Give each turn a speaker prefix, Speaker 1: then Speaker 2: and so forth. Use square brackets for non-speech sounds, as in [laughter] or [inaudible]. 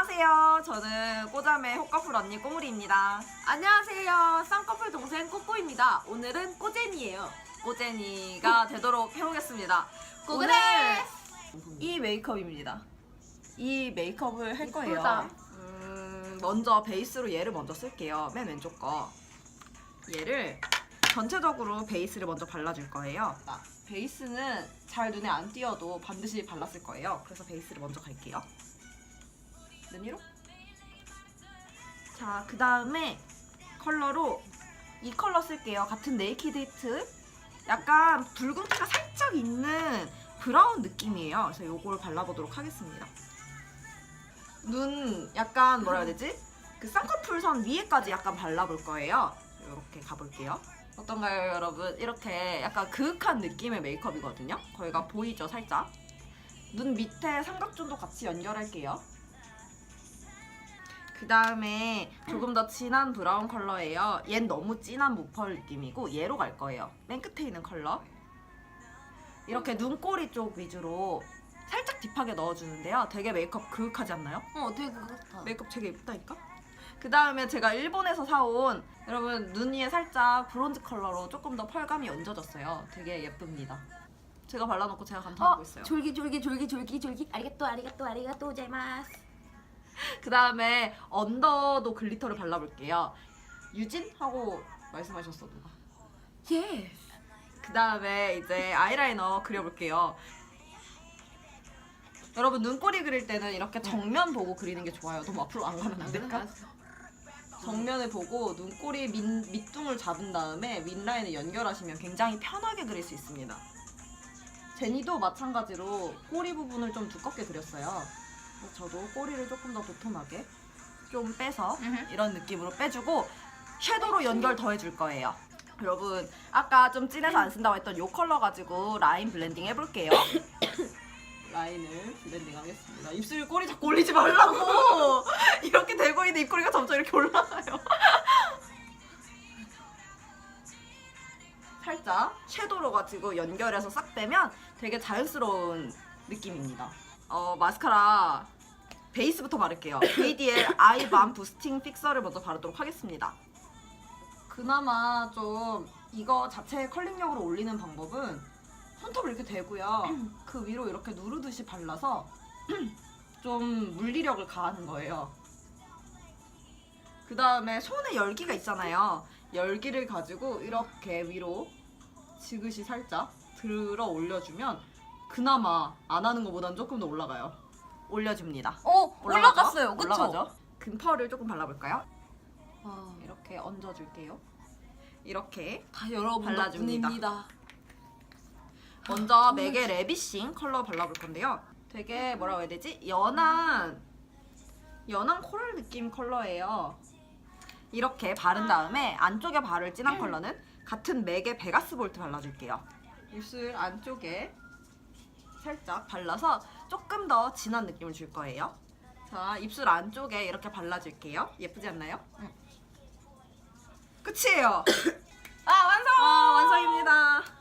Speaker 1: 안녕하세요. 저는 꼬자매 호커풀 언니 꼬물이입니다.
Speaker 2: 안녕하세요. 쌍꺼풀 동생 꼬꼬입니다. 오늘은 꼬젠이에요.
Speaker 1: 꼬제니가 되도록 해보겠습니다.
Speaker 2: 꼬그레!
Speaker 1: 이 메이크업입니다. 이 메이크업을 할 거예요. 음, 먼저 베이스로 얘를 먼저 쓸게요. 맨 왼쪽 거. 얘를 전체적으로 베이스를 먼저 발라줄 거예요. 베이스는 잘 눈에 안 띄어도 반드시 발랐을 거예요. 그래서 베이스를 먼저 갈게요. 눈 위로. 자, 그 다음에 컬러로 이 컬러 쓸게요. 같은 네이키드 히트. 약간 붉은기가 살짝 있는 브라운 느낌이에요. 그래서 이걸 발라보도록 하겠습니다. 눈 약간 뭐라 해야 되지? 그 쌍꺼풀 선 위에까지 약간 발라볼 거예요. 이렇게 가볼게요. 어떤가요, 여러분? 이렇게 약간 그윽한 느낌의 메이크업이거든요. 거기가 보이죠, 살짝? 눈 밑에 삼각존도 같이 연결할게요. 그 다음에 조금 더 진한 브라운 컬러예요. 얜 너무 진한 모펄 느낌이고 얘로 갈 거예요. 맨 끝에 있는 컬러. 이렇게 눈꼬리 쪽 위주로 살짝 딥하게 넣어주는데요. 되게 메이크업 그윽하지 않나요?
Speaker 2: 어, 되게 그거 같아.
Speaker 1: 메이크업 되게 예쁘다니까? 그 다음에 제가 일본에서 사온 여러분 눈 위에 살짝 브론즈 컬러로 조금 더 펄감이 얹어졌어요. 되게 예쁩니다. 제가 발라놓고 제가 감탄하고
Speaker 2: 어,
Speaker 1: 있어요.
Speaker 2: 졸기 졸기 졸기 졸기 졸기. 아리가또 아리가또 아리가또 제마스. [laughs]
Speaker 1: 그 다음에 언더도 글리터를 발라볼게요. 유진? 하고 말씀하셨어 누가.
Speaker 2: 예.
Speaker 1: 그 다음에 이제 아이라이너 그려볼게요. 여러분 눈꼬리 그릴 때는 이렇게 정면 보고 그리는 게 좋아요. 너무 앞으로 안 가면 안 될까? 정면을 보고 눈꼬리 밑, 밑둥을 잡은 다음에 윗라인을 연결하시면 굉장히 편하게 그릴 수 있습니다. 제니도 마찬가지로 꼬리 부분을 좀 두껍게 그렸어요. 저도 꼬리를 조금 더 도톰하게 좀 빼서
Speaker 2: 음흠.
Speaker 1: 이런 느낌으로 빼주고 섀도우로 연결 더 해줄 거예요. 여러분 아까 좀 진해서 안 쓴다고 했던 이 컬러 가지고 라인 블렌딩 해볼게요. [coughs] 라인을 블렌딩 하겠습니다. 입술 꼬리 자꾸 올리지 말라고! [laughs] 이렇게 되고 있는 입꼬리가 점점 이렇게 올라가요. [laughs] 살짝 섀도우로 가지고 연결해서 싹 빼면 되게 자연스러운 느낌입니다. 어, 마스카라 베이스부터 바를게요. BDL 아이밤 부스팅 픽서를 먼저 바르도록 하겠습니다. 그나마 좀 이거 자체 컬링력으로 올리는 방법은 손톱을 이렇게 대고요. [clears throat] 그 위로 이렇게 누르듯이 발라서 [clears throat] 좀 물리력을 가하는 거예요. 그 다음에 손에 열기가 있잖아요. 열기를 가지고 이렇게 위로 지그시 살짝 들어 올려주면 그나마 안 하는 것보단 조금 더 올라가요. 올려줍니다.
Speaker 2: 어? 올라갔어요. 그쵸?
Speaker 1: 올라가죠? 금펄을 조금 발라볼까요?
Speaker 2: 아,
Speaker 1: 이렇게 얹어줄게요. 이렇게
Speaker 2: 다 여러분
Speaker 1: 발라줍니다.
Speaker 2: 덕분입니다.
Speaker 1: 먼저 맥의 레비싱 컬러 발라볼 건데요. 되게 뭐라고 해야 되지? 연한 연한 코랄 느낌 컬러예요. 이렇게 바른 다음에 안쪽에 바를 진한 컬러는 같은 맥의 베가스 볼트 발라줄게요. 입술 안쪽에 살짝 발라서 조금 더 진한 느낌을 줄 거예요. 자, 입술 안쪽에 이렇게 발라줄게요. 예쁘지 않나요?
Speaker 2: 응.
Speaker 1: 끝이에요. [coughs]
Speaker 2: 아, 완성!
Speaker 1: 아, 완성입니다.